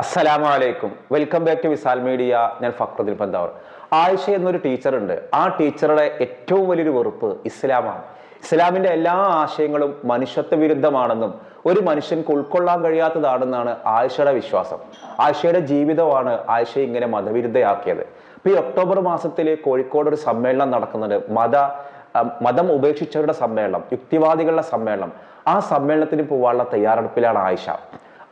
അസ്സലാമു അലൈക്കും welcome back to Visal media. ഞാൻ ഫക്രുദ്ദീൻ പന്താവർ. ആയിഷ എന്നൊരു ടീച്ചറുണ്ട്. ആ ടീച്ചറുടെ ഏറ്റവും വലിയൊരു വെറുപ്പ് ഇസ്ലാമാണ്. ഇസ്ലാമിന്റെ എല്ലാ ആശയങ്ങളും മനുഷ്യത്വ വിരുദ്ധമാണെന്നും ഒരു മനുഷ്യൻക്ക് ഉൾക്കൊള്ളാൻ കഴിയാത്തതാണെന്നാണ് ആയിഷയുടെ വിശ്വാസം. ആയിഷയുടെ ജീവിതമാണ് ആയിഷ ഇങ്ങനെ മതവിരുദ്ധയാക്കിയത്. ഇപ്പൊ ഈ ഒക്ടോബർ മാസത്തിൽ കോഴിക്കോട് ഒരു സമ്മേളനം നടക്കുന്നുണ്ട്. മത മതം ഉപേക്ഷിച്ചവരുടെ സമ്മേളനം യുക്തിവാദികളുടെ സമ്മേളനം. ആ സമ്മേളനത്തിന് പോകാനുള്ള തയ്യാറെടുപ്പിലാണ് ആയിഷ.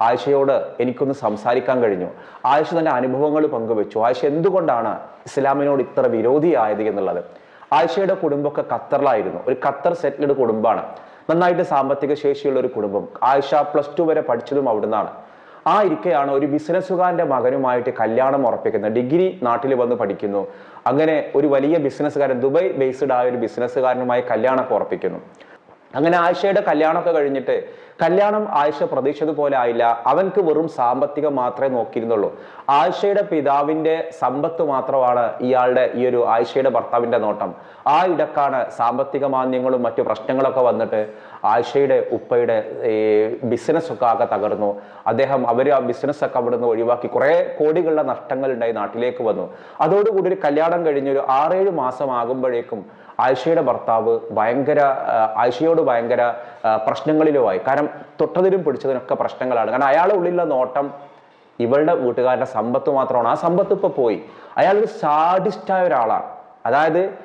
ആയിഷയോട് എനിക്കൊന്ന് സംസാരിക്കാൻ കഴിഞ്ഞു. ആയിഷ തന്റെ അനുഭവങ്ങൾ പങ്കുവെച്ചു. ആയിഷ എന്തുകൊണ്ടാണ് ഇസ്ലാമിനോട് ഇത്ര വിരോധിയായത് എന്നുള്ളത്? ആയിഷയുടെ കുടുംബമൊക്കെ ഖത്തറിലായിരുന്നു. ഒരു ഖത്തർ സെറ്റിൽഡ് കുടുംബമാണ്. നന്നായിട്ട് സാമ്പത്തിക ശേഷിയുള്ള ഒരു കുടുംബം. ആയിഷ പ്ലസ് ടു വരെ പഠിച്ചതും അവിടുന്നാണ്. ആ ഇരിക്കെയാണ് ഒരു ബിസിനസ്സുകാരന്റെ മകനുമായിട്ട് കല്യാണം ഉറപ്പിക്കുന്നത്. ഡിഗ്രി നാട്ടിൽ വന്ന് പഠിക്കുന്നു. അങ്ങനെ ഒരു വലിയ ബിസിനസ്സുകാരൻ ദുബായ് ബേസ്ഡ് ആയ ഒരു ബിസിനസ്സുകാരനുമായി കല്യാണമൊക്കെ ഉറപ്പിക്കുന്നു. അങ്ങനെ ആയിഷയുടെ കല്യാണമൊക്കെ കഴിഞ്ഞിട്ട് കല്യാണം ആയിഷ പ്രതീക്ഷിച്ചതുപോലെ ആയില്ല. അവൻക്ക് വെറും സാമ്പത്തികം മാത്രമേ നോക്കിയിരുന്നുള്ളൂ. ആയിഷയുടെ പിതാവിന്റെ സമ്പത്ത് മാത്രമാണ് ഇയാളുടെ ഈ ഒരു ആയിഷയുടെ ഭർത്താവിന്റെ നോട്ടം. ആ ഇടക്കാണ് സാമ്പത്തിക മാന്യങ്ങളും മറ്റു പ്രശ്നങ്ങളൊക്കെ വന്നിട്ട് ആയിഷയുടെ ഉപ്പയുടെ ഈ ബിസിനസ്സൊക്കെ ആകെ തകർന്നു. അദ്ദേഹം അവർ ആ ബിസിനസ്സൊക്കെ അവിടെ നിന്ന് ഒഴിവാക്കി. കുറേ കോടികളുടെ നഷ്ടങ്ങൾ ഉണ്ടായി നാട്ടിലേക്ക് വന്നു. അതോടുകൂടി ഒരു കല്യാണം കഴിഞ്ഞ് ഒരു ആറേഴ് മാസം ആകുമ്പോഴേക്കും ആയിഷയുടെ ഭർത്താവ് ഭയങ്കര ആയിഷയോട് ഭയങ്കര പ്രശ്നങ്ങളിലുമായി. കാരണം തൊട്ടതിനും പിടിച്ചതിനൊക്കെ പ്രശ്നങ്ങളാണ്. കാരണം അയാളുടെ ഉള്ളിലുള്ള നോട്ടം ഇവളുടെ വീട്ടുകാരുടെ സമ്പത്ത് മാത്രമാണ്. ആ സമ്പത്ത് ഇപ്പൊ പോയി. അയാൾ ഒരു സാഡിസ്റ്റായ ഒരാളാണ്. അതായത്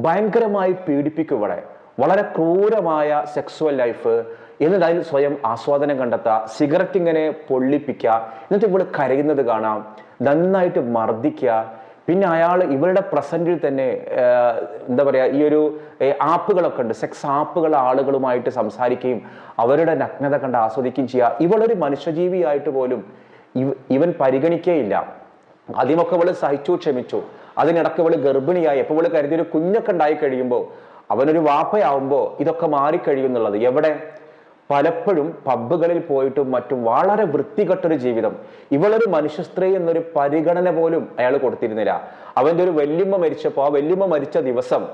ഭയങ്കരമായി പീഡിപ്പിക്കും ഇവിടെ വളരെ ക്രൂരമായ സെക്സുവൽ ലൈഫ് എന്നിട്ട് അതിൽ സ്വയം ആസ്വാദനം കണ്ടെത്തുക സിഗരറ്റ് ഇങ്ങനെ പൊള്ളിപ്പിക്കുക. എന്നിട്ട് ഇവൾ കരയുന്നത് കാണാം. നന്നായിട്ട് മർദ്ദിക്കുക. പിന്നെ അയാൾ ഇവരുടെ പ്രസന്റിൽ തന്നെ എന്താ പറയുക ഈ ഒരു ആപ്പുകളൊക്കെ ഉണ്ട്. സെക്സ് ആപ്പുകൾ ആളുകളുമായിട്ട് സംസാരിക്കുകയും അവരുടെ നഗ്നത കണ്ട് ആസ്വദിക്കുകയും ചെയ്യുക ഇവളൊരു മനുഷ്യജീവിയായിട്ട് പോലും ഇവ ഇവൻ പരിഗണിക്കേയില്ല. ആദ്യമൊക്കെ അവൾ സഹിച്ചു ക്ഷമിച്ചു. അതിനിടക്ക് അവൾ ഗർഭിണിയായി. എപ്പോൾ ഇവൾ കരുതി ഒരു കുഞ്ഞൊക്കെ ഉണ്ടായി കഴിയുമ്പോൾ അവനൊരു വാപ്പയാവുമ്പോൾ ഇതൊക്കെ മാറിക്കഴിയുന്നുള്ളത് എവിടെ? പലപ്പോഴും പബ്ബുകളിൽ പോയിട്ടും മറ്റും വളരെ വൃത്തികെട്ടൊരു ജീവിതം. ഇവളൊരു മനുഷ്യ സ്ത്രീ എന്നൊരു പരിഗണന പോലും അയാൾ കൊടുത്തിരുന്നില്ല. അവന്റെ ഒരു വല്യമ്മ മരിച്ചപ്പോൾ ആ വല്യമ്മ മരിച്ച ദിവസം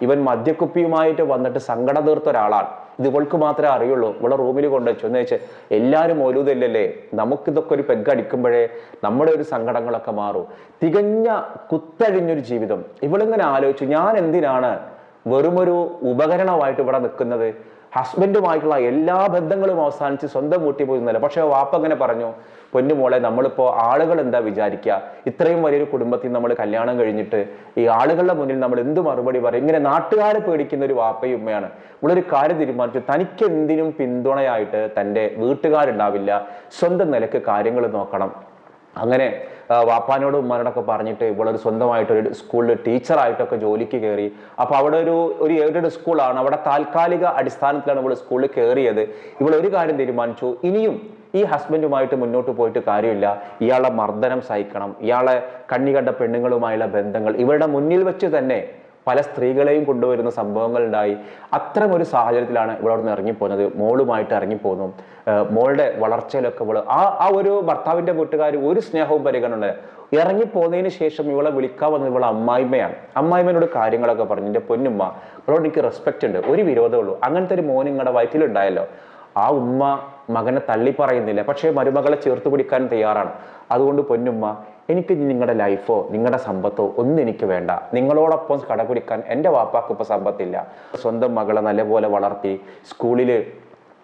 ഇവൻ മദ്യക്കുപ്പിയുമായിട്ട് വന്നിട്ട് സങ്കടം തീർത്ത ഒരാളാണ്. ഇത് ഇവൾക്ക് മാത്രമേ അറിയുള്ളൂ. ഇവളെ റൂമിൽ കൊണ്ടുവച്ചു. എന്ന് വെച്ച് എല്ലാവരും ഒലുതല്ലല്ലേ നമുക്കിതൊക്കെ ഒരു പെഗ് അടിക്കുമ്പോഴേ നമ്മുടെ ഒരു സങ്കടങ്ങളൊക്കെ മാറും. തികഞ്ഞ കുത്തഴിഞ്ഞൊരു ജീവിതം. ഇവളിങ്ങനെ ആലോചിച്ചു ഞാൻ എന്തിനാണ് വെറുമൊരു ഉപകരണമായിട്ട് ഇവിടെ നിൽക്കുന്നത്? ഹസ്ബൻഡുമായിട്ടുള്ള എല്ലാ ബന്ധങ്ങളും അവസാനിച്ച് സ്വന്തം വീട്ടിൽ പോയി പക്ഷെ വാപ്പ അങ്ങനെ പറഞ്ഞു പൊന്നുമോളെ നമ്മളിപ്പോൾ ആളുകൾ എന്താ വിചാരിക്കുക ഇത്രയും വലിയൊരു കുടുംബത്തിൽ നമ്മൾ കല്യാണം കഴിഞ്ഞിട്ട് ഈ ആളുകളുടെ മുന്നിൽ നമ്മൾ എന്ത് മറുപടി പറയും? ഇങ്ങനെ നാട്ടുകാരെ പേടിക്കുന്ന ഒരു വാപ്പയും ഉമ്മയാണ്. നമ്മളൊരു കാര്യം തീരുമാനിച്ചു തനിക്ക് എന്തിനും പിന്തുണയായിട്ട് തന്റെ വീട്ടുകാരുണ്ടാവില്ല. സ്വന്തം നിലയ്ക്ക് കാര്യങ്ങൾ നോക്കണം. അങ്ങനെ വാപ്പാനോട് ഉമ്മാനോടൊക്കെ പറഞ്ഞിട്ട് ഇവളൊരു സ്വന്തമായിട്ട് ഒരു സ്കൂളിൽ ടീച്ചറായിട്ടൊക്കെ ജോലിക്ക് കയറി. അപ്പോൾ അവിടെ ഒരു ഒരു എയ്ഡഡ് സ്കൂളാണ് അവിടെ താൽക്കാലിക അടിസ്ഥാനത്തിലാണ് ഇവൾ സ്കൂളിൽ കയറിയത്. ഇവൾ ഒരു കാര്യം തീരുമാനിച്ചു ഇനിയും ഈ ഹസ്ബൻഡുമായിട്ട് മുന്നോട്ട് പോയിട്ട് കാര്യമില്ല. ഇയാളെ മർദ്ദനം സഹിക്കണം ഇയാളെ കണ്ണി കണ്ട പെണ്ണുങ്ങളുമായുള്ള ബന്ധങ്ങൾ ഇവരുടെ മുന്നിൽ വെച്ച് തന്നെ പല സ്ത്രീകളെയും കൊണ്ടുവരുന്ന സംഭവങ്ങൾ ഉണ്ടായി ഒരു സാഹചര്യത്തിലാണ് ഇവിടെ നിന്ന് ഇറങ്ങിപ്പോകുന്നത്. മോളുമായിട്ട് ഇറങ്ങിപ്പോകുന്നു. മോളുടെ വളർച്ചയിലൊക്കെ ഇവൾ ആ ആ ഒരു ഭർത്താവിന്റെ കൂട്ടുകാർ ഒരു സ്നേഹവും പരിഗണന ഇറങ്ങിപ്പോന്നതിന് ശേഷം ഇവളെ വിളിക്കാൻ വന്നത് ഇവളെ അമ്മായിമ്മയാണ്. അമ്മായിമ്മനോട് കാര്യങ്ങളൊക്കെ പറഞ്ഞു. എന്റെ പൊന്നുമ്മ ഇവളോട് എനിക്ക് റെസ്പെക്റ്റ് ഉണ്ട്. ഒരു വിരോധമുള്ളൂ അങ്ങനത്തെ ഒരു മോൻ നിങ്ങളുടെ വയറ്റിലുണ്ടായല്ലോ. ആ ഉമ്മ മകനെ തള്ളി പറയുന്നില്ല പക്ഷേ മരുമകളെ ചേർത്ത് പിടിക്കാൻ തയ്യാറാണ്. അതുകൊണ്ട് പൊന്നുമ്മ എനിക്ക് നിങ്ങളുടെ ലൈഫോ നിങ്ങളുടെ സമ്പത്തോ ഒന്നും എനിക്ക് വേണ്ട. നിങ്ങളോടൊപ്പം കടകുടിക്കാൻ എന്റെ വാപ്പാക്കിപ്പോൾ സമ്പത്തില്ല. സ്വന്തം മകളെ നല്ലപോലെ വളർത്തി സ്കൂളിൽ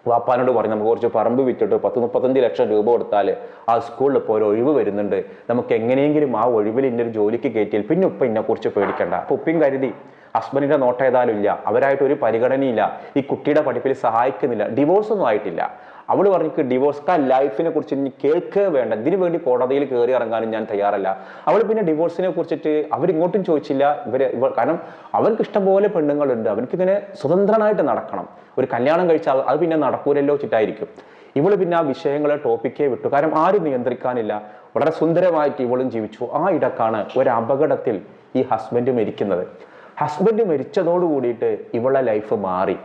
വാപ്പാനോട് പറഞ്ഞ് നമുക്ക് കുറച്ച് പറമ്പ് വിറ്റിട്ട് പത്ത് മുപ്പത്തഞ്ച് ലക്ഷം രൂപ കൊടുത്താൽ ആ സ്കൂളിൽ ഇപ്പോൾ ഒരു ഒഴിവ് വരുന്നുണ്ട്. നമുക്ക് എങ്ങനെയെങ്കിലും ആ ഒഴിവിൽ ഇന്ന ഒരു ജോലിക്ക് കയറ്റിയാൽ പിന്നെ ഉപ്പ എന്നെ കുറിച്ച് പേടിക്കണ്ട. അപ്പൊ ഉപ്പയും കരുതി ഹസ്ബൻഡിന്റെ നോട്ടം ഏതായാലും ഇല്ല. അവരായിട്ട് ഒരു പരിഗണനയില്ല ഈ കുട്ടിയുടെ പഠിപ്പിൽ സഹായിക്കുന്നില്ല. ഡിവോഴ്സൊന്നും ആയിട്ടില്ല. അവൾ പറഞ്ഞു ഡിവോഴ്സ് ആ ലൈഫിനെ കുറിച്ച് ഇനി കേൾക്കുക വേണ്ട. ഇതിനു വേണ്ടി കോടതിയിൽ കയറി ഇറങ്ങാനും ഞാൻ തയ്യാറല്ല. അവൾ പിന്നെ ഡിവോഴ്സിനെ കുറിച്ചിട്ട് അവരിങ്ങോട്ടും ചോദിച്ചില്ല. ഇവർ ഇവ കാരണം അവർക്ക് ഇഷ്ടംപോലെ പെണ്ണുങ്ങളുണ്ട്. അവർക്ക് ഇങ്ങനെ സ്വതന്ത്രനായിട്ട് നടക്കണം. ഒരു കല്യാണം കഴിച്ചാൽ അത് പിന്നെ നടക്കൂലല്ലോ ചിട്ടായിരിക്കും. ഇവൾ പിന്നെ ആ വിഷയങ്ങളെ ടോപ്പിക്കേ വിട്ടു. കാരണം ആരും നിയന്ത്രിക്കാനില്ല. വളരെ സുന്ദരമായിട്ട് ഇവളും ജീവിച്ചു. ആ ഇടക്കാണ് ഒരു അപകടത്തിൽ ഈ ഹസ്ബൻഡ് മരിക്കുന്നത്. ഹസ്ബൻഡ് മരിച്ചതോട് കൂടിയിട്ട് ഇവളുടെ ലൈഫ് മാറി.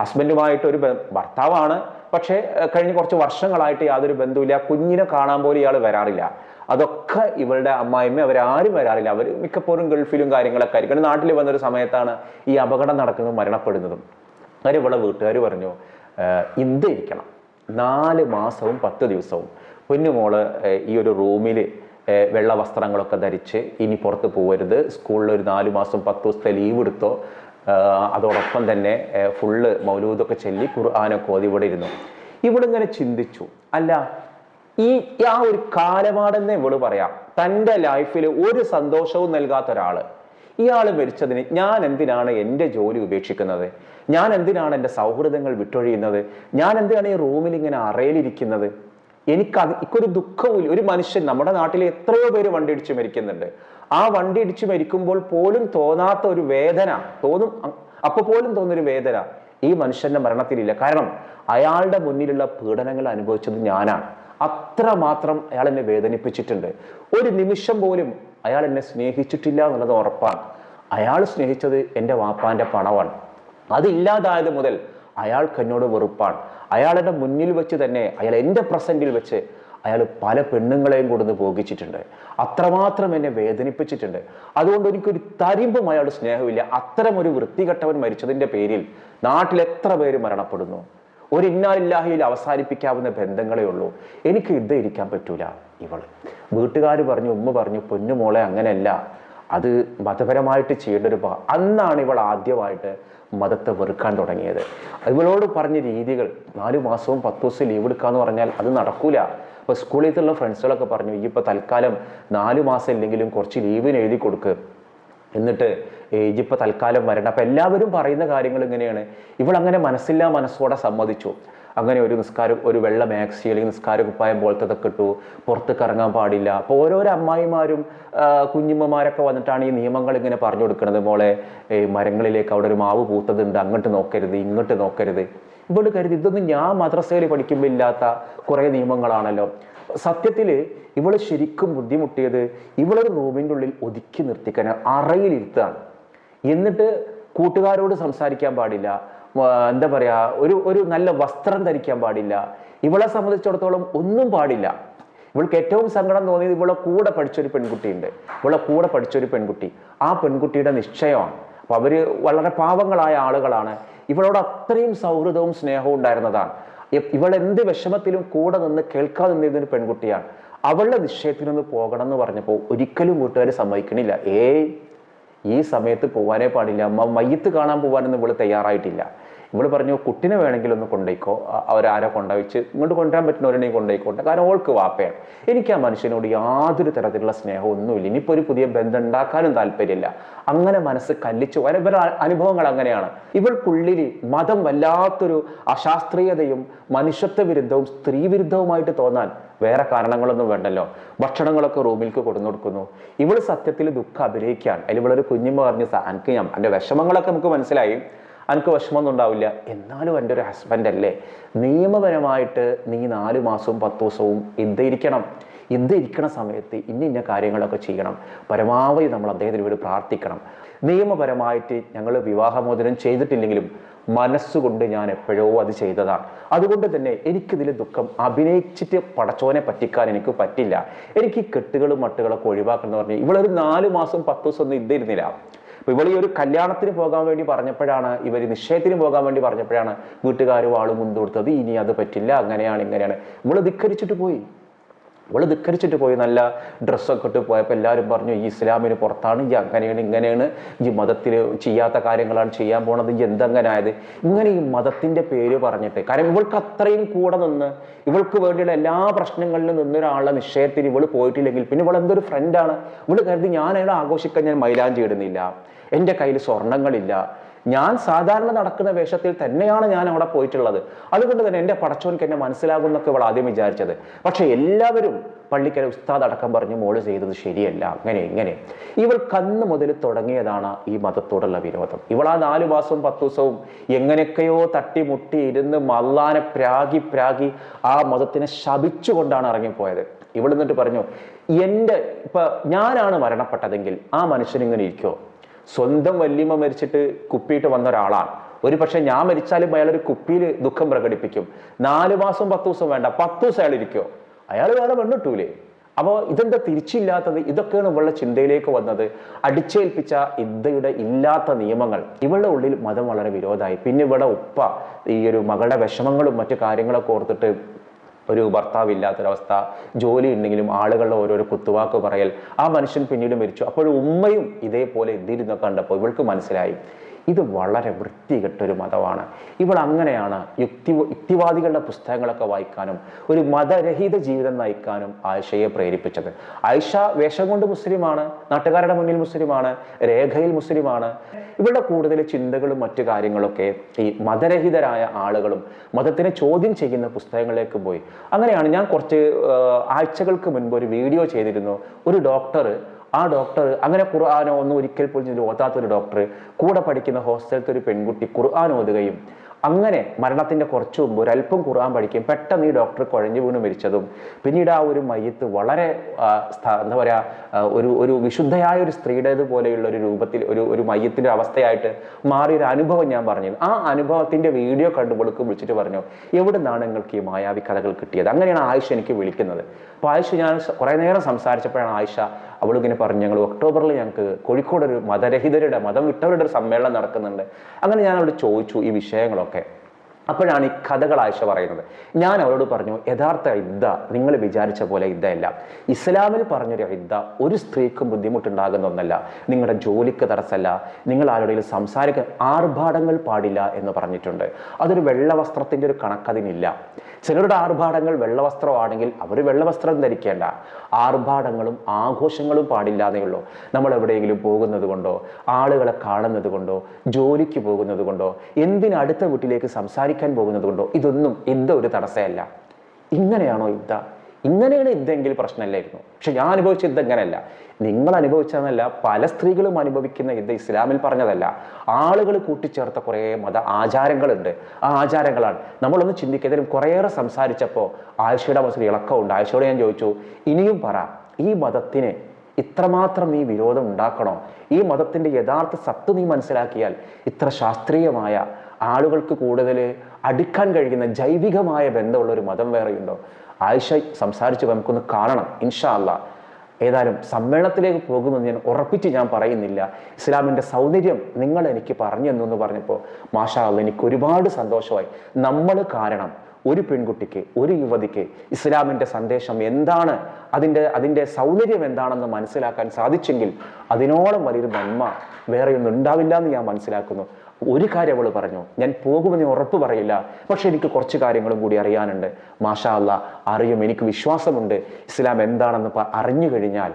ഹസ്ബൻഡുമായിട്ട് ഒരു ഭർത്താവാണ്. പക്ഷേ കഴിഞ്ഞ കുറച്ച് വർഷങ്ങളായിട്ട് യാതൊരു ബന്ധവുമില്ല. കുഞ്ഞിനെ കാണാൻ പോലും ഇയാൾ വരാറില്ല. അതൊക്കെ ഇവളുടെ അമ്മായിമ്മ അവരാരും വരാറില്ല. അവർ മിക്കപ്പോഴും ഗൾഫിലും കാര്യങ്ങളൊക്കെ ആയിരിക്കും. നാട്ടിൽ വന്നൊരു സമയത്താണ് ഈ അപകടം നടക്കുന്നതും മരണപ്പെടുന്നതും. അങ്ങനെ ഇവിടെ വീട്ടുകാർ പറഞ്ഞു ഇന്ത് ഇരിക്കണം നാല് മാസവും പത്ത് ദിവസവും. പൊന്നുമോൾ ഈ ഒരു റൂമിൽ വെള്ള വസ്ത്രങ്ങളൊക്കെ ധരിച്ച് ഇനി പുറത്ത് പോകരുത് സ്കൂളിൽ ഒരു നാല് മാസം പത്ത് ദിവസത്തെ ലീവ് എടുത്തോ അതോടൊപ്പം തന്നെ ഫുള്ള് മൗലൂദൊക്കെ ചൊല്ലി ഖുർആാനൊക്കെ ഓതി ഇവിടെ ഇരുന്നു. ഇവിടെ ഇങ്ങനെ ചിന്തിച്ചു. അല്ല ഈ ആ ഒരു കാലപാടെന്ന് ഇവൾ പറയാം. തന്റെ ലൈഫിൽ ഒരു സന്തോഷവും നൽകാത്ത ഒരാൾ. ഇയാൾ മരിച്ചതിന് ഞാൻ എന്തിനാണ് എന്റെ ജോലി ഉപേക്ഷിക്കുന്നത്? ഞാൻ എന്തിനാണ് എന്റെ സൗഹൃദങ്ങൾ വിട്ടൊഴിയുന്നത്? ഞാൻ എന്തിനാണ് ഈ റൂമിൽ ഇങ്ങനെ അറയിലിരിക്കുന്നത്? എനിക്ക് അത് ഇക്കൊരു ദുഃഖവും ഒരു മനുഷ്യൻ നമ്മുടെ നാട്ടിൽ എത്രയോ പേര് വണ്ടി ഇടിച്ച് മരിക്കുന്നുണ്ട്. ആ വണ്ടി ഇടിച്ചു മരിക്കുമ്പോൾ പോലും തോന്നാത്ത ഒരു വേദന. തോന്നും അപ്പൊ പോലും തോന്നുന്നൊരു വേദന ഈ മനുഷ്യന്റെ മരണത്തിലില്ല കാരണം അയാളുടെ മുന്നിലുള്ള പീഡനങ്ങൾ അനുഭവിച്ചത് ഞാനാണ്. അത്രമാത്രം അയാൾ എന്നെ വേദനിപ്പിച്ചിട്ടുണ്ട്. ഒരു നിമിഷം പോലും അയാൾ എന്നെ സ്നേഹിച്ചിട്ടില്ല എന്നുള്ളത് ഉറപ്പാണ്. അയാൾ സ്നേഹിച്ചത് എന്റെ വാപ്പാന്റെ പണമാണ്. അതില്ലാതായത് മുതൽ അയാൾക്ക് എന്നോട് വെറുപ്പാണ്. അയാളുടെ മുന്നിൽ വെച്ച് തന്നെ അയാൾ എന്റെ പ്രസന്റിൽ വെച്ച് അയാൾ പല പെണ്ണുങ്ങളെയും കൊടുന്ന് ഭോഗിച്ചിട്ടുണ്ട്. അത്രമാത്രം എന്നെ വേദനിപ്പിച്ചിട്ടുണ്ട്. അതുകൊണ്ട് എനിക്കൊരു തരിമ്പും അയാൾ സ്നേഹമില്ല അത്തരം ഒരു വൃത്തികെട്ടവൻ മരിച്ചതിന്റെ പേരിൽ നാട്ടിൽ എത്ര പേര് മരണപ്പെടുന്നു? ഒരു ഇന്നാലില്ലാഹിയിൽ അവസാനിപ്പിക്കാവുന്ന ബന്ധങ്ങളേ ഉള്ളൂ. എനിക്ക് ഇത് ഇരിക്കാൻ പറ്റൂല ഇവൾ വീട്ടുകാർ പറഞ്ഞു ഉമ്മ പറഞ്ഞു പൊന്നു മോളെ അങ്ങനെയല്ല. അത് മതപരമായിട്ട് ചെയ്യേണ്ട ഒരു അന്നാണ് ഇവൾ ആദ്യമായിട്ട് മതത്തെ വെറുക്കാൻ തുടങ്ങിയത്. ഇവളോട് പറഞ്ഞ രീതികൾ നാല് മാസവും പത്ത് ദിവസം ലീവ് എടുക്കാന്ന് പറഞ്ഞാൽ അത് നടക്കൂല. അപ്പൊ സ്കൂളിൽ നിന്നുള്ള ഫ്രണ്ട്സുകളൊക്കെ പറഞ്ഞു ഈ ഇപ്പോൾ തൽക്കാലം നാല് മാസം ഇല്ലെങ്കിലും കുറച്ച് ലീവിന് എഴുതി കൊടുക്ക്. എന്നിട്ട് ഇജിപ്പോൾ തൽക്കാലം വരണം അപ്പം എല്ലാവരും പറയുന്ന കാര്യങ്ങൾ ഇങ്ങനെയാണ്. ഇവൾ അങ്ങനെ മനസ്സില്ലാ മനസ്സോടെ സമ്മതിച്ചു. അങ്ങനെ ഒരു നിസ്കാര ഒരു വെള്ള മാക്സി അല്ലെങ്കിൽ നിസ്കാര കുപ്പായം പോലത്തതൊക്കെ ഇട്ടു. പുറത്തേക്ക് ഇറങ്ങാൻ പാടില്ല. അപ്പോൾ ഓരോരോ അമ്മായിമാരും കുഞ്ഞുമ്മമാരൊക്കെ വന്നിട്ടാണ് ഈ നിയമങ്ങൾ ഇങ്ങനെ പറഞ്ഞു കൊടുക്കുന്നത് മോളെ മരങ്ങളിലേക്ക് അവിടെ ഒരു മാവ് പൂത്തതുണ്ട്. അങ്ങോട്ട് നോക്കരുത് ഇങ്ങോട്ട് നോക്കരുത്. ഇവൾ കരുതി ഇതൊന്നും ഞാൻ മദ്രസയിൽ പഠിക്കുമ്പോൾ ഇല്ലാത്ത കുറേ നിയമങ്ങളാണല്ലോ. സത്യത്തിൽ ഇവൾ ശരിക്കും ബുദ്ധിമുട്ടിയത് ഇവളൊരു റൂമിന്റെ ഉള്ളിൽ ഒതുക്കി നിർത്തിക്കാൻ അറയിലിരുത്താണ് എന്നിട്ട് കൂട്ടുകാരോട് സംസാരിക്കാൻ പാടില്ല. എന്താ പറയുക ഒരു ഒരു നല്ല വസ്ത്രം ധരിക്കാൻ പാടില്ല. ഇവളെ സംബന്ധിച്ചിടത്തോളം ഒന്നും പാടില്ല. ഇവൾക്ക് ഏറ്റവും സങ്കടം തോന്നിയത് ഇവളെ കൂടെ പഠിച്ചൊരു പെൺകുട്ടിയുണ്ട്. ഇവളെ കൂടെ പഠിച്ചൊരു പെൺകുട്ടി. ആ പെൺകുട്ടിയുടെ നിശ്ചയമാണ്. അപ്പം അവർ വളരെ പാവങ്ങളായ ആളുകളാണ്. ഇവളോട് അത്രയും സൗഹൃദവും സ്നേഹവും ഉണ്ടായിരുന്നതാണ്. ഇവൾ എന്ത് വിഷമത്തിലും കൂടെ നിന്ന് കേൾക്കാതെ നിന്നിരുന്ന ഒരു പെൺകുട്ടിയാണ്. അവളുടെ നിശ്ചയത്തിനൊന്ന് പോകണം എന്ന് പറഞ്ഞപ്പോൾ ഒരിക്കലും കൂട്ടുകാർ സമ്മതിക്കണില്ല. ഏയ് ഈ സമയത്ത് പോകാനേ പാടില്ല. അമ്മ മയ്യത്ത് കാണാൻ പോകാനൊന്നും ഇവൾ തയ്യാറായിട്ടില്ല. ഇവൾ പറഞ്ഞു കുട്ടിനെ വേണമെങ്കിൽ ഒന്ന് കൊണ്ടേക്കോ. അവരാരെ കൊണ്ടുവച്ച് ഇങ്ങോട്ട് കൊണ്ടുവരാൻ പറ്റുന്നവരുണ്ടെങ്കിൽ കൊണ്ടുപോയിക്കോട്ടെ കാരണം ഓൾക്ക് വാപ്പയാണ്. എനിക്ക് ആ മനുഷ്യനോട് യാതൊരു തരത്തിലുള്ള സ്നേഹം ഒന്നുമില്ല. ഇനിയിപ്പോൾ ഒരു പുതിയ ബന്ധം ഉണ്ടാക്കാനും താല്പര്യമില്ല. അങ്ങനെ മനസ്സ് കല്ലിച്ചു വരെ ഇവരുടെ അനുഭവങ്ങൾ അങ്ങനെയാണ്. ഇവൾക്കുള്ളിൽ മതം വല്ലാത്തൊരു അശാസ്ത്രീയതയും മനുഷ്യത്വ വിരുദ്ധവും സ്ത്രീ വിരുദ്ധവുമായിട്ട് തോന്നാൻ വേറെ കാരണങ്ങളൊന്നും വേണ്ടല്ലോ. ഭക്ഷണങ്ങളൊക്കെ റൂമിലേക്ക് കൊടുന്നു കൊടുക്കുന്നു. ഇവൾ സത്യത്തിൽ ദുഃഖം അഭിനയിക്കുകയാണ്. അതിൽ ഇവളൊരു കുഞ്ഞുമ്മ പറഞ്ഞു എനിക്ക് ഞാൻ എന്റെ വിഷമങ്ങളൊക്കെ നമുക്ക് മനസ്സിലായി. അനക്ക് വിഷമമൊന്നും ഉണ്ടാവില്ല. എന്നാലും എന്റെ ഒരു ഹസ്ബൻഡ് അല്ലേ? നിയമപരമായിട്ട് നീ നാല് മാസവും പത്ത് ദിവസവും ഇരിക്കണം ഇത് ഇരിക്കണ സമയത്ത് ഇന്ന ഇന്ന കാര്യങ്ങളൊക്കെ ചെയ്യണം. പരമാവധി നമ്മൾ അദ്ദേഹത്തിന് വേണ്ടി പ്രാർത്ഥിക്കണം. നിയമപരമായിട്ട് ഞങ്ങൾ വിവാഹമോചനം ചെയ്തിട്ടില്ലെങ്കിലും മനസ്സുകൊണ്ട് ഞാൻ എപ്പോഴോ അത് ചെയ്തതാണ്. അതുകൊണ്ട് തന്നെ എനിക്കിതിൽ ദുഃഖം അഭിനയിച്ചിട്ട് പടച്ചോനെ പറ്റിക്കാൻ എനിക്ക് പറ്റില്ല. എനിക്ക് കെട്ടുകളും മട്ടുകളൊക്കെ ഒഴിവാക്കണം എന്ന് പറഞ്ഞാൽ ഇവളൊരു നാല് മാസം പത്ത് ദിവസം ഒന്നും ഇന്നിരുന്നില്ല. അപ്പൊ ഇവൾ ഈ ഒരു കല്യാണത്തിന് പോകാൻ വേണ്ടി പറഞ്ഞപ്പോഴാണ് ഇവർ നിശ്ചയത്തിന് പോകാൻ വേണ്ടി പറഞ്ഞപ്പോഴാണ് വീട്ടുകാർ വാളും മുൻകൊടുത്തത് ഇനി അത് പറ്റില്ല അങ്ങനെയാണ് ഇങ്ങനെയാണ്. ഇവൾ ധിക്കരിച്ചിട്ട് പോയി. ഇവൾ ധിക്കരിച്ചിട്ട് പോയി നല്ല ഡ്രസ്സൊക്കെ ഇട്ട് പോയപ്പോൾ എല്ലാവരും പറഞ്ഞു ഈ ഇസ്ലാമിന് പുറത്താണ് ഈ അങ്ങനെയാണ് ഇങ്ങനെയാണ് ഈ മതത്തിൽ ചെയ്യാത്ത കാര്യങ്ങളാണ് ചെയ്യാൻ പോണത് ഈ എന്തെങ്ങനായത്? ഇങ്ങനെ ഈ മതത്തിന്റെ പേര് പറഞ്ഞിട്ട് കാരണം ഇവൾക്ക് അത്രയും കൂടെ നിന്ന് ഇവൾക്ക് വേണ്ടിയുള്ള എല്ലാ പ്രശ്നങ്ങളിലും നിന്നൊരാളുടെ നിശ്ചയത്തിന് ഇവൾ പോയിട്ടില്ലെങ്കിൽ പിന്നെ ഇവൾ എന്തൊരു ഫ്രണ്ടാണ് ഇവൾ കരുതി ഞാൻ അയാളെ ആഘോഷിക്കാൻ ഞാൻ മൈലാഞ്ചി ഇടുന്നില്ല എന്റെ കയ്യിൽ സ്വർണങ്ങളില്ല ഞാൻ സാധാരണ നടക്കുന്ന വേഷത്തിൽ തന്നെയാണ് ഞാൻ അവിടെ പോയിട്ടുള്ളത്. അതുകൊണ്ട് തന്നെ എന്റെ പടച്ചോൻക്ക് എന്നെ മനസ്സിലാകും എന്നൊക്കെ ഇവൾ ആദ്യം വിചാരിച്ചത്. പക്ഷെ എല്ലാവരും പള്ളിക്കര ഉസ്താദ് അടക്കം പറഞ്ഞ് മോൾ ചെയ്തത് ശരിയല്ല. അങ്ങനെ ഇങ്ങനെ. ഇവൾ കന്ന് മുതൽ തുടങ്ങിയതാണ് ഈ മതത്തോടുള്ള വിരോധം. ഇവൾ ആ നാലു മാസവും പത്തു ദിവസവും എങ്ങനെയൊക്കെയോ തട്ടിമുട്ടി ഇരുന്ന് മല്ലാനെ പ്രാഗി പ്രാഗി ആ മതത്തിനെ ശപിച്ചുകൊണ്ടാണ് ഇറങ്ങിപ്പോയത്. ഇവിടെ നിന്നിട്ട് പറഞ്ഞു എന്റെ ഇപ്പൊ ഞാനാണ് മരണപ്പെട്ടതെങ്കിൽ ആ മനുഷ്യൻ ഇങ്ങനെ ഇരിക്കോ സ്വന്തം വല്യമ്മ മരിച്ചിട്ട് കുപ്പിയിട്ട് വന്ന ഒരാളാണ്. ഒരു പക്ഷെ ഞാൻ മരിച്ചാലും അയാൾ ഒരു കുപ്പിയിൽ ദുഃഖം പ്രകടിപ്പിക്കും. നാല് മാസം പത്ത് ദിവസം വേണ്ട പത്ത് ദിവസം അയാൾ ഇരിക്കോ അയാൾ വേറെ പെണ്ണിട്ടൂലേ അപ്പോൾ ഇതെന്താ തിരിച്ചില്ലാത്തത്? ഇതൊക്കെയാണ് ഇവളുടെ ചിന്തയിലേക്ക് വന്നത്. അടിച്ചേൽപ്പിച്ച ഇന്ത്യയുടെ ഇല്ലാത്ത നിയമങ്ങൾ. ഇവളുടെ ഉള്ളിൽ മതം വളരെ വിരോധമായി. പിന്നെ ഇവിടെ ഉപ്പ ഈ ഒരു മകളുടെ വിഷമങ്ങളും മറ്റു കാര്യങ്ങളൊക്കെ ഓർത്തിട്ട് ഒരു ഭർത്താവ് ഇല്ലാത്തൊരവസ്ഥ ജോലി ഉണ്ടെങ്കിലും ആളുകളുടെ ഓരോരോ കുത്തുവാക്ക് പറയൽ ആ മനുഷ്യൻ പിന്നീട് മരിച്ചു. അപ്പോൾ ഉമ്മയും ഇതേപോലെ എന്തിരുന്നൊക്കെ കണ്ടപ്പോൾ ഇവൾക്ക് മനസ്സിലായി. ഇത് വളരെ വൃത്തികെട്ടൊരു മതമാണ്. ഇവൾ അങ്ങനെയാണ് യുക്തി യുക്തിവാദികളുടെ പുസ്തകങ്ങളൊക്കെ വായിക്കാനും ഒരു മതരഹിത ജീവിതം നയിക്കാനും ആയിഷയെ പ്രേരിപ്പിച്ചത്. ആയിഷ വേഷം കൊണ്ട് മുസ്ലിമാണ് നാട്ടുകാരുടെ മുന്നിൽ മുസ്ലിമാണ് രേഖയിൽ മുസ്ലിമാണ്. ഇവളുടെ കൂടുതൽ ചിന്തകളും മറ്റു കാര്യങ്ങളൊക്കെ ഈ മതരഹിതരായ ആളുകളും മതത്തിനെ ചോദ്യം ചെയ്യുന്ന പുസ്തകങ്ങളിലേക്ക് പോയി. അങ്ങനെയാണ് ഞാൻ കുറച്ച് ആഴ്ചകൾക്ക് മുൻപ് ഒരു വീഡിയോ ചെയ്തിരുന്നു. ഒരു ഡോക്ടർ ആ ഡോക്ടർ അങ്ങനെ ഖുർആാനോ ഒന്നും ഒരിക്കൽ പോലും ഇതിൽ ഓതാത്ത ഒരു ഡോക്ടർ കൂടെ പഠിക്കുന്ന ഹോസ്റ്റലത്തെ ഒരു പെൺകുട്ടി ഖുർആൻ ഓതുകയും അങ്ങനെ മരണത്തിന്റെ കുറച്ച് മുമ്പ് ഒരല്പം ഖുർആൻ പഠിക്കും പെട്ടെന്ന് ഈ ഡോക്ടർ കുഴഞ്ഞു വീണ് മരിച്ചതും. പിന്നീട് ആ ഒരു മയ്യത്ത് വളരെ എന്താ പറയുക ഒരു ഒരു വിശുദ്ധയായ ഒരു സ്ത്രീയുടേത് പോലെയുള്ള ഒരു രൂപത്തിൽ ഒരു ഒരു മയ്യത്തിന്റെ അവസ്ഥയായിട്ട് മാറിയ ഒരു അനുഭവം ഞാൻ പറഞ്ഞു. ആ അനുഭവത്തിന്റെ വീഡിയോ കണ്ടു വിളിക്കും വിളിച്ചിട്ട് പറഞ്ഞു എവിടെ നിന്നാണ് നിങ്ങൾക്ക് ഈ മായാവി കഥകൾ കിട്ടിയത്? അങ്ങനെയാണ് ആയിഷ എനിക്ക് വിളിക്കുന്നത്. അപ്പോൾ ആയിഷ ഞാൻ കുറേ നേരം സംസാരിച്ചപ്പോഴാണ് ആയിഷ അവളിങ്ങനെ പറഞ്ഞു ഞങ്ങൾ ഒക്ടോബറിൽ ഞങ്ങൾക്ക് കോഴിക്കോട് ഒരു മതരഹിതരുടെ മതം വിട്ടവരുടെ ഒരു സമ്മേളനം നടക്കുന്നുണ്ട്. അങ്ങനെ ഞാൻ അവളോട് ചോദിച്ചു ഈ വിഷയങ്ങളൊക്കെ. അപ്പോഴാണ് ഈ കഥകൾ ആയിഷ പറയുന്നത്. ഞാൻ അവരോട് പറഞ്ഞു യഥാർത്ഥ ഇദ്ദ നിങ്ങൾ വിചാരിച്ച പോലെ ഇദ്ദയല്ല ഇസ്ലാമിൽ പറഞ്ഞൊരു ഇദ്ദ ഒരു സ്ത്രീക്കും ബുദ്ധിമുട്ടുണ്ടാകുന്ന ഒന്നല്ല. നിങ്ങളുടെ ജോലിക്ക് തടസ്സമല്ല നിങ്ങൾ ആരുടെയും സംസാരിക്കാൻ ആർഭാടങ്ങൾ പാടില്ല എന്ന് പറഞ്ഞിട്ടുണ്ട്. അതൊരു വെള്ളവസ്ത്രത്തിന്റെ ഒരു കണക്കതിനില്ല. ചിലരുടെ ആർഭാടങ്ങൾ വെള്ളവസ്ത്രമാണെങ്കിൽ അവർ വെള്ളവസ്ത്രം ധരിക്കേണ്ട. ആർഭാടങ്ങളും ആഘോഷങ്ങളും പാടില്ല എന്നേ ഉള്ളൂ. നമ്മൾ എവിടെയെങ്കിലും പോകുന്നത് കൊണ്ടോ ആളുകളെ കാണുന്നത് കൊണ്ടോ ജോലിക്ക് പോകുന്നത് കൊണ്ടോ എന്തിനടുത്ത വീട്ടിലേക്ക് വീട്ടിലേക്ക് സംസാരിക്കാൻ പോകുന്നത് കൊണ്ടോ ഇതൊന്നും യുദ്ധ ഒരു തടസ്സമല്ല. ഇങ്ങനെയാണോ യുദ്ധ? ഇങ്ങനെയാണ് യുദ്ധമെങ്കിൽ പ്രശ്നമല്ലായിരുന്നു. പക്ഷെ ഞാൻ അനുഭവിച്ച യുദ്ധം ഇങ്ങനെയല്ല. നിങ്ങൾ അനുഭവിച്ചതെന്നല്ല പല സ്ത്രീകളും അനുഭവിക്കുന്ന യുദ്ധം ഇസ്ലാമിൽ പറഞ്ഞതല്ല. ആളുകൾ കൂട്ടിച്ചേർത്ത കുറേ മത ആചാരങ്ങളുണ്ട്. ആ ആചാരങ്ങളാണ്. നമ്മളൊന്ന് ചിന്തിക്കുന്നതിലും കുറേയേറെ സംസാരിച്ചപ്പോൾ ആയിഷയുടെ മനസ്സിൽ ഇളക്കമുണ്ട്. ആയിഷയോട് ഞാൻ ചോദിച്ചു ഇനിയും പറ ഈ മതത്തിന് ഇത്രമാത്രം നീ വിരോധം ഉണ്ടാക്കണോ? ഈ മതത്തിന്റെ യഥാർത്ഥ സത്ത് നീ മനസ്സിലാക്കിയാൽ ഇത്ര ശാസ്ത്രീയമായ ആളുകൾക്ക് കൂടുതൽ അടുക്കാൻ കഴിയുന്ന ജൈവികമായ ബന്ധമുള്ള ഒരു മതം വേറെയുണ്ടോ? ആയിഷ സംസാരിച്ച് നമുക്കൊന്ന് കാണണം ഇൻഷാ അല്ല ഏതായാലും സമ്മേളനത്തിലേക്ക് പോകുമെന്ന് ഞാൻ ഉറപ്പിച്ച് ഞാൻ പറയുന്നില്ല. ഇസ്ലാമിന്റെ സൗന്ദര്യം നിങ്ങൾ എനിക്ക് പറഞ്ഞു തന്നു എന്ന് പറഞ്ഞപ്പോൾ മാഷാ അല്ല എനിക്ക് ഒരുപാട് സന്തോഷമായി. നമ്മൾ കാരണം ഒരു പെൺകുട്ടിക്ക് ഒരു യുവതിക്ക് ഇസ്ലാമിന്റെ സന്ദേശം എന്താണ്? അതിന്റെ അതിന്റെ സൗന്ദര്യം എന്താണെന്ന് മനസ്സിലാക്കാൻ സാധിച്ചെങ്കിൽ അതിനോളം വലിയൊരു നന്മ വേറെയൊന്നും ഉണ്ടാവില്ല എന്ന് ഞാൻ മനസ്സിലാക്കുന്നു. ഒരു കാര്യം അവൾ പറഞ്ഞു ഞാൻ പോകുമെന്ന് ഉറപ്പ് പറയില്ല. പക്ഷെ എനിക്ക് കുറച്ച് കാര്യങ്ങളും കൂടി അറിയാനുണ്ട്. മാഷാ അല്ല അറിയും എനിക്ക് വിശ്വാസമുണ്ട്. ഇസ്ലാം എന്താണെന്ന് അറിഞ്ഞു കഴിഞ്ഞാൽ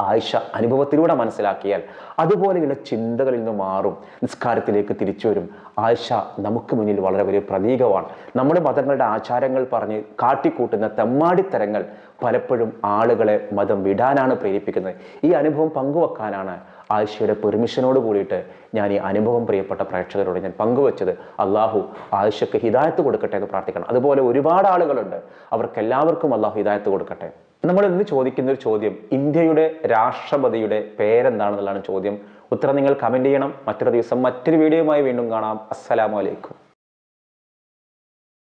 ആയിഷ അനുഭവത്തിലൂടെ മനസ്സിലാക്കിയാൽ അതുപോലെയുള്ള ചിന്തകളിൽ നിന്ന് മാറും നിസ്കാരത്തിലേക്ക് തിരിച്ചു വരും. ആയിഷ നമുക്ക് മുന്നിൽ വളരെ വലിയ പ്രതീകമാണ്. നമ്മുടെ മതങ്ങളുടെ ആചാരങ്ങൾ പറഞ്ഞ് കാട്ടിക്കൂട്ടുന്ന തെമ്മാടിത്തരങ്ങൾ പലപ്പോഴും ആളുകളെ മതം വിടാനാണ് പ്രേരിപ്പിക്കുന്നത്. ഈ അനുഭവം പങ്കുവെക്കാനാണ് ആയിഷയുടെ പെർമിഷനോട് കൂടിയിട്ട് ഞാൻ ഈ അനുഭവം പ്രിയപ്പെട്ട പ്രേക്ഷകരോട് ഞാൻ പങ്കുവച്ചത്. അള്ളാഹു ആയിഷയ്ക്ക് ഹിദായത്ത് കൊടുക്കട്ടെ എന്ന് പ്രാർത്ഥിക്കണം. അതുപോലെ ഒരുപാട് ആളുകളുണ്ട്. അവർക്കെല്ലാവർക്കും അള്ളാഹു ഹിദായത്ത് കൊടുക്കട്ടെ. നമ്മൾ ഇന്ന് ചോദിക്കുന്ന ഒരു ചോദ്യം ഇന്ത്യയുടെ രാഷ്ട്രപതിയുടെ പേരെന്താണെന്നുള്ളതാണ് ചോദ്യം. ഉത്തരം നിങ്ങൾ കമന്റ് ചെയ്യണം. മറ്റൊരു ദിവസം മറ്റൊരു വീഡിയോയുമായി വീണ്ടും കാണാം. അസ്സലാമു അലൈക്കും.